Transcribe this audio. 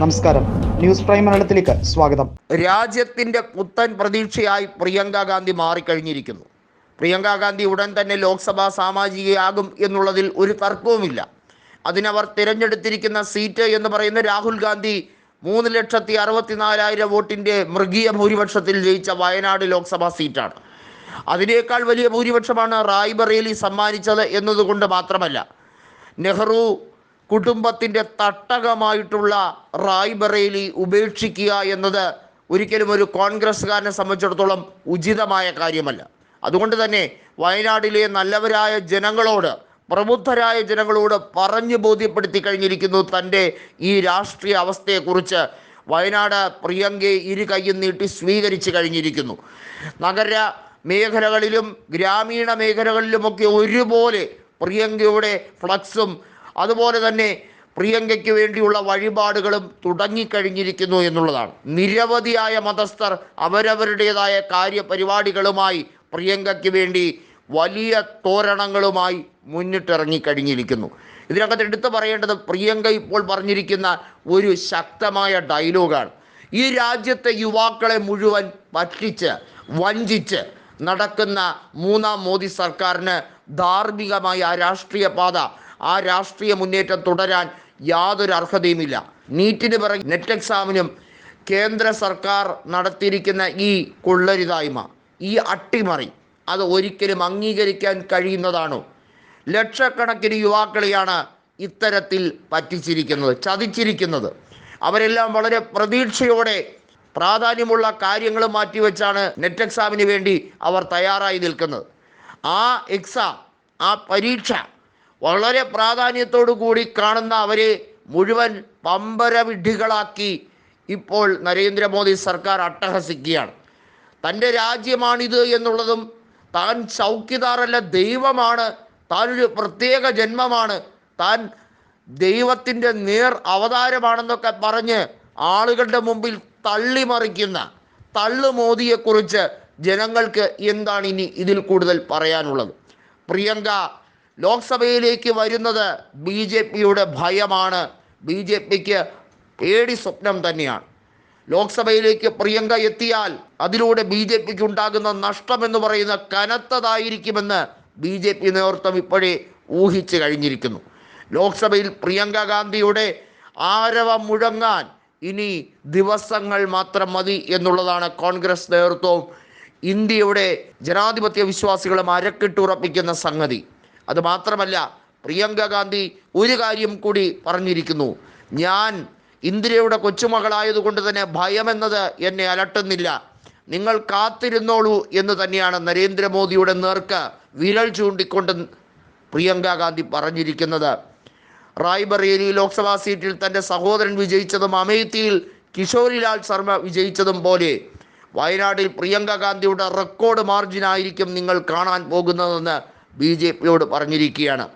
നമസ്കാരം. News prime മലയാളത്തിലേക്ക് സ്വാഗതം. രാജ്യത്തിന്റെ പുത്തൻ പ്രതീക്ഷയായി പ്രിയങ്ക ഗാന്ധി മാറിക്കഴിഞ്ഞിരിക്കുന്നു. പ്രിയങ്ക ഗാന്ധി ഉടൻ തന്നെ ലോക്സഭാ സാമാജികയാകും എന്നുള്ളതിൽ ഒരു തർക്കവുമില്ല. അതിനവർ തിരഞ്ഞെടുത്തിരിക്കുന്ന സീറ്റ് എന്ന് പറയുന്ന രാഹുൽ ഗാന്ധി മൂന്ന് ലക്ഷത്തി അറുപത്തിനാലായിരം വോട്ടിന്റെ മൃഗീയ ഭൂരിപക്ഷത്തിൽ ജയിച്ച വയനാട് ലോക്സഭാ സീറ്റാണ്. അതിനേക്കാൾ വലിയ ഭൂരിപക്ഷമാണ് റായ്ബറേലി സമ്മാനിച്ചത് എന്നതുകൊണ്ട് മാത്രമല്ല നെഹ്റു കുടുംബത്തിന്റെ തട്ടകമായിട്ടുള്ള റായ്ബറേലി ഉപേക്ഷിക്കുക എന്നത് ഒരിക്കലും ഒരു കോൺഗ്രസ്സുകാരനെ സംബന്ധിച്ചിടത്തോളം ഉചിതമായ കാര്യമല്ല. അതുകൊണ്ട് തന്നെ വയനാടിലെ നല്ലവരായ ജനങ്ങളോട് പ്രബുദ്ധരായ ജനങ്ങളോട് പറഞ്ഞു ബോധ്യപ്പെടുത്തി കഴിഞ്ഞിരിക്കുന്നു തന്റെ ഈ രാഷ്ട്രീയ അവസ്ഥയെക്കുറിച്ച്. വയനാട് പ്രിയങ്കയെ ഇരു കൈയും നീട്ടി സ്വീകരിച്ചു കഴിഞ്ഞിരിക്കുന്നു. നഗര മേഖലകളിലും ഗ്രാമീണ മേഖലകളിലുമൊക്കെ ഒരുപോലെ പ്രിയങ്കയുടെ ഫ്ലക്സും അതുപോലെ തന്നെ പ്രിയങ്കയ്ക്ക് വേണ്ടിയുള്ള വഴിപാടുകളും തുടങ്ങിക്കഴിഞ്ഞിരിക്കുന്നു എന്നുള്ളതാണ്. നിരവധിയായ മതസ്ഥർ അവരവരുടേതായ കാര്യപരിപാടികളുമായി പ്രിയങ്കയ്ക്ക് വേണ്ടി വലിയ തോരണങ്ങളുമായി മുന്നിട്ടിറങ്ങിക്കഴിഞ്ഞിരിക്കുന്നു. ഇതിനകത്ത് എടുത്തു പറയേണ്ടത് പ്രിയങ്ക ഇപ്പോൾ പറഞ്ഞിരിക്കുന്ന ഒരു ശക്തമായ ഡയലോഗാണ്. ഈ രാജ്യത്തെ യുവാക്കളെ മുഴുവൻ പറ്റിച്ച് വഞ്ചിച്ച് നടക്കുന്ന മൂന്നാം മോദി സർക്കാരിന് ധാർമ്മികമായ രാഷ്ട്രീയ പാത ആ രാഷ്ട്രീയ മുന്നേറ്റം തുടരാൻ യാതൊരു അർഹതയുമില്ല. നീറ്റിന് പിറകെ നെറ്റ് എക്സാമിനും കേന്ദ്ര സർക്കാർ നടത്തിയിരിക്കുന്ന ഈ കൊള്ളരുതായ്മ ഈ അട്ടിമറി അത് ഒരിക്കലും അംഗീകരിക്കാൻ കഴിയുന്നതാണോ? ലക്ഷക്കണക്കിന് യുവാക്കളെയാണ് ഇത്തരത്തിൽ പറ്റിച്ചിരിക്കുന്നത് ചതിച്ചിരിക്കുന്നത്. അവരെല്ലാം വളരെ പ്രതീക്ഷയോടെ പ്രാധാന്യമുള്ള കാര്യങ്ങൾ മാറ്റിവെച്ചാണ് നെറ്റ് എക്സാമിന് വേണ്ടി അവർ തയ്യാറായി നിൽക്കുന്നത്. ആ എക്സാം ആ പരീക്ഷ വളരെ പ്രാധാന്യത്തോടു കൂടി കാണുന്ന അവരെ മുഴുവൻ പമ്പരവിഡ്ഢികളാക്കി ഇപ്പോൾ നരേന്ദ്രമോദി സർക്കാർ അട്ടഹസിക്കുകയാണ്. തന്റെ രാജ്യമാണിത് എന്നുള്ളതും താൻ ചൗക്കിദാറല്ല ദൈവമാണ്. താനൊരു പ്രത്യേക ജന്മമാണ്. താൻ ദൈവത്തിന്റെ നേർ അവതാരമാണെന്നൊക്കെ പറഞ്ഞ് ആളുകളുടെ മുമ്പിൽ തള്ളിമറിക്കുന്ന തള്ളു മോദിയെക്കുറിച്ച് ജനങ്ങൾക്ക് എന്താണ് ഇനി ഇതിൽ കൂടുതൽ പറയാനുള്ളത്? പ്രിയങ്ക ലോക്സഭയിലേക്ക് വരുന്നത് ബി ജെ പിയുടെ ഭയമാണ്. ബി ജെ പിക്ക് പേടി സ്വപ്നം തന്നെയാണ്. ലോക്സഭയിലേക്ക് പ്രിയങ്ക എത്തിയാൽ അതിലൂടെ ബി ജെ പിക്ക് ഉണ്ടാകുന്ന നഷ്ടമെന്ന് പറയുന്ന കനത്തതായിരിക്കുമെന്ന് ബി ജെ പി നേതൃത്വം ഇപ്പോഴേ ഊഹിച്ചു കഴിഞ്ഞിരിക്കുന്നു. ലോക്സഭയിൽ പ്രിയങ്ക ഗാന്ധിയുടെ ആരവം മുഴങ്ങാൻ ഇനി ദിവസങ്ങൾ മാത്രം മതി എന്നുള്ളതാണ് കോൺഗ്രസ് നേതൃത്വവും ഇന്ത്യയുടെ ജനാധിപത്യ വിശ്വാസികളും അരക്കിട്ടുറപ്പിക്കുന്ന സംഗതി. അത് മാത്രമല്ല പ്രിയങ്ക ഗാന്ധി ഒരു കാര്യം കൂടി പറഞ്ഞിരിക്കുന്നു. ഞാൻ ഇന്ദിരയുടെ കൊച്ചുമകളായതുകൊണ്ട് തന്നെ ഭയമെന്നത് എന്നെ അലട്ടുന്നില്ല. നിങ്ങൾ കാത്തിരുന്നോളൂ എന്ന് തന്നെയാണ് നരേന്ദ്രമോദിയുടെ നേർക്ക് വിരൽ ചൂണ്ടിക്കൊണ്ട് പ്രിയങ്ക ഗാന്ധി പറഞ്ഞിരിക്കുന്നത്. റായ്ബറേലി ലോക്സഭാ സീറ്റിൽ തന്റെ സഹോദരൻ വിജയിച്ചതും അമേത്തിയിൽ കിഷോരിലാൽ ശർമ്മ വിജയിച്ചതും പോലെ വയനാട്ടിൽ പ്രിയങ്ക ഗാന്ധിയുടെ റെക്കോർഡ് മാർജിനായിരിക്കും നിങ്ങൾ കാണാൻ പോകുന്നതെന്ന് ബി ജെ പിയോട് പറഞ്ഞിരിക്കുകയാണ്.